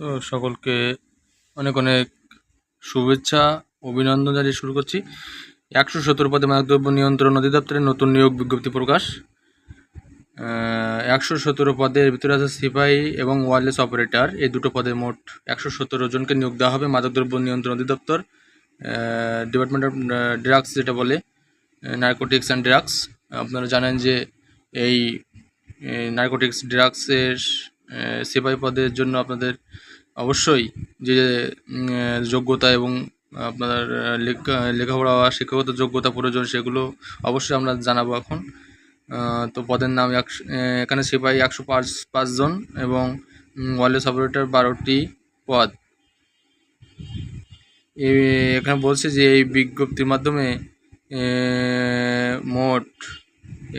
তো সকলকে অনেক অনেক শুভেচ্ছা, অভিনন্দন জানিয়ে শুরু করছি। একশো সত্তর পদে মাদকদ্রব্য নিয়ন্ত্রণ অধিদপ্তরের নতুন নিয়োগ বিজ্ঞপ্তি প্রকাশ। একশো সতেরো পদের ভিতরে আছে সিপাহি এবং ওয়ারলেস অপারেটর। এই দুটো পদে মোট একশো সতেরো জনকে নিয়োগ দেওয়া হবে মাদকদ্রব্য নিয়ন্ত্রণ অধিদপ্তর ডিপার্টমেন্ট অফ ড্রাগস যেটা বলে নার্কোটিক্স অ্যান্ড ড্রাগস আপনারা জানেন যে এই নার্কোটিক্স ড্রাগসের সিপাহি পদের জন্য আপনাদের অবশ্যই যে যোগ্যতা এবং আপনার লেখা, লেখাপড়া বা শিক্ষাগত যোগ্যতা প্রয়োজন সেগুলো অবশ্যই আমরা জানাব এখন। তো পদের নাম একশো এখানে সিপাহি একশো পাঁচ পাঁচজন এবং ওয়ারলেস অপারেটর বারোটি পদ। এখানে বলছে যে, এই বিজ্ঞপ্তির মাধ্যমে মোট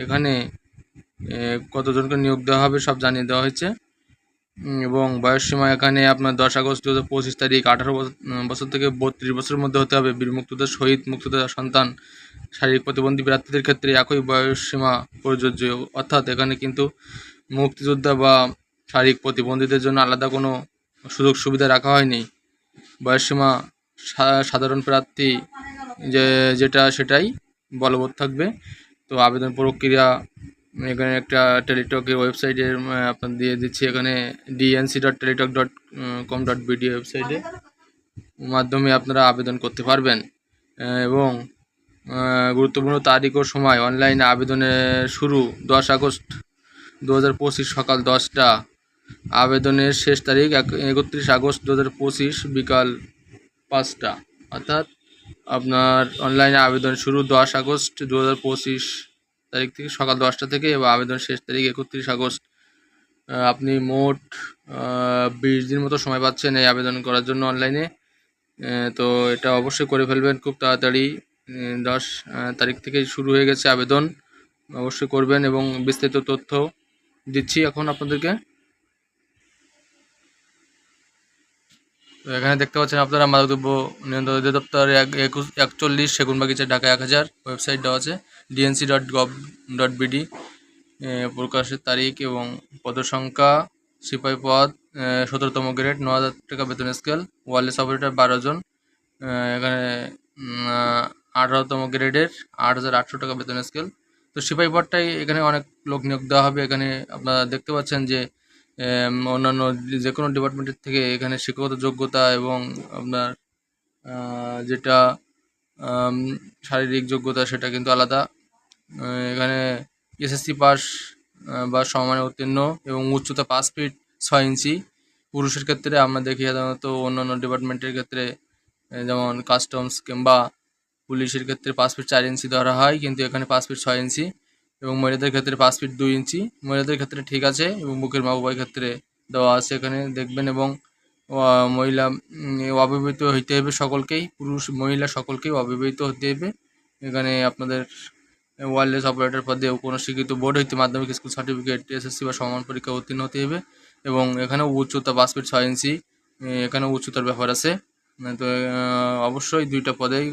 এখানে কতজনকে নিয়োগ দেওয়া হবে সব জানিয়ে দেওয়া হয়েছে। এবং বয়স সীমা এখানে আপনার দশ আগস্ট দু হাজার পঁচিশ তারিখ, আঠারো বছর থেকে বত্রিশ বছরের মধ্যে হতে হবে। বীর মুক্তিযোদ্ধা শহীদ মুক্তিযোদ্ধা সন্তান, শারীরিক প্রতিবন্ধী প্রার্থীদের ক্ষেত্রে একই বয়স সীমা প্রযোজ্য। অর্থাৎ এখানে কিন্তু মুক্তিযোদ্ধা বা শারীরিক প্রতিবন্ধীদের জন্য আলাদা কোনো সুযোগ সুবিধা রাখা হয়নি। বয়সসীমা সাধারণ প্রার্থী যে, যেটা সেটাই বলবৎ থাকবে। তো আবেদন প্রক্রিয়া এখানে একটা টেলিটকের ওয়েবসাইটের আপনার দিয়ে দিচ্ছি এখানে DNC dot Teletalk dot com dot BD ওয়েবসাইটে। মাধ্যমে আপনারা আবেদন করতে পারবেন। এবং গুরুত্বপূর্ণ তারিখ ও সময় অনলাইনে আবেদনের শুরু দশ আগস্ট দু হাজার পঁচিশ সকাল দশটা। আবেদনের শেষ তারিখ একত্রিশ আগস্ট দু হাজার পঁচিশ বিকাল পাঁচটা। অর্থাৎ আপনার অনলাইনে আবেদন শুরু দশ আগস্ট দু হাজার পঁচিশ তারিখ থেকে সকাল দশটা থেকে এবং আবেদন শেষ তারিখ একত্রিশ আগস্ট। আপনি মোট বিশ দিন মতো সময় পাচ্ছেন এই আবেদন করার জন্য অনলাইনে। তো এটা অবশ্যই করে ফেলবেন খুব তাড়াতাড়ি। দশ তারিখ থেকে শুরু হয়ে গেছে আবেদন। অবশ্যই করবেন এবং বিস্তারিত তথ্য দিচ্ছি এখন আপনাদেরকে। এখানে দেখতে পাচ্ছেন আপনারা মাদকদ্রব্য নিয়ন্ত্রণ অধিদপ্তর একচল্লিশ, সেগুনবাগিচা, ঢাকা এক হাজার, ওয়েবসাইট দেওয়া আছে। DNC dot gov dot BD প্রকাশের তারিখ এবং পদসংখ্যা সিপাহি পদ সতেরোতম গ্রেড, ন হাজার টাকা বেতন স্কেল, ওয়ারলেস অপারেটর বারো জন এখানে আঠারোতম গ্রেডের আট হাজার আটশো টাকা বেতন স্কেল। তো সিপাহি পদটাই এখানে অনেক লোক নিয়োগ দেওয়া হবে। এখানে আপনারা দেখতে পাচ্ছেন যে অন্যান্য যে কোনো ডিপার্টমেন্টের থেকে এখানে শিক্ষাগত যোগ্যতা এবং আপনার যেটা শারীরিক যোগ্যতা সেটা কিন্তু আলাদা। এখানে এসএসসি পাস বা সমানে উত্তীর্ণ এবং উচ্চতা পাঁচ ফিট ছয় ইঞ্চি। পুরুষের ক্ষেত্রে আমরা দেখি সাধারণত অন্যান্য ডিপার্টমেন্টের ক্ষেত্রে যেমন কাস্টমস কিংবা পুলিশের ক্ষেত্রে পাঁচ ফিট চার ইঞ্চি ধরা হয়, কিন্তু এখানে পাঁচ ফিট ছয় ইঞ্চি এবং মহিলাদের ক্ষেত্রে পাঁচ ফিট দুই ইঞ্চি। মহিলাদের ক্ষেত্রে ঠিক আছে এবং বুকের মা ক্ষেত্রে দেওয়া আছে এখানে, দেখবেন এবং মহিলা অবিবাহিত হইতে হবে সকলকেই, পুরুষ, মহিলা সকলকেই অবিবাহিত হতে হবে এখানে আপনাদের ওয়্যারলেস অপারেটর পদে কোনো স্বীকৃত বোর্ড হইতে মাধ্যমিক স্কুল সার্টিফিকেট এসএসসি বা সমান পরীক্ষা উত্তীর্ণ হতে হবে এবং এখানেও উচ্চতা ফিট ছয় ইঞ্চি এখানেও উচ্চতার ব্যাপার আছে। তো অবশ্যই দুইটা পদেই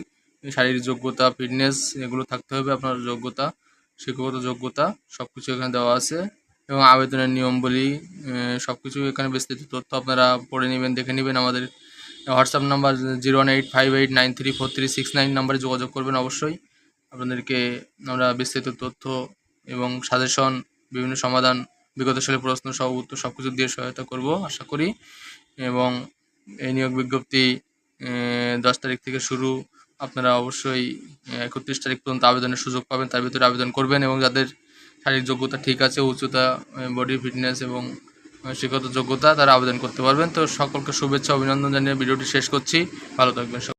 শারীরিক যোগ্যতা ফিটনেস এগুলো থাকতে হবে আপনার যোগ্যতা, শিক্ষাগত যোগ্যতা সব কিছু এখানে দেওয়া আছে এবং আবেদনের নিয়মবলী সব কিছু এখানে বিস্তারিত তথ্য আপনারা পড়ে নেবেন, দেখে নেবেন আমাদের। WhatsApp number zero one eight five eight nine three four three six nine নাম্বারে যোগাযোগ করবেন অবশ্যই। আপনাদেরকে আমরা বিস্তারিত তথ্য এবং সাজেশন বিভিন্ন সমাধান বিগত সালের প্রশ্ন সহ উত্তর সব কিছু দিয়ে সহায়তা করব আশা করি। এবং এই নিয়োগ বিজ্ঞপ্তি দশ তারিখ থেকে শুরু। আপনারা অবশ্যই একত্রিশ তারিখ পর্যন্ত আবেদনের সুযোগ পাবেন তার ভিতরে আবেদন করবেন এবং যাদের শারীরিক যোগ্যতা ঠিক আছে উচ্চতা বডি ফিটনেস এবং আহ, শিক্ষাগত যোগ্যতা তারা আবেদন করতে পারবেন। তো সকলকে শুভেচ্ছা অভিনন্দন জানিয়ে ভিডিওটি শেষ করছি। ভালো থাকবেন।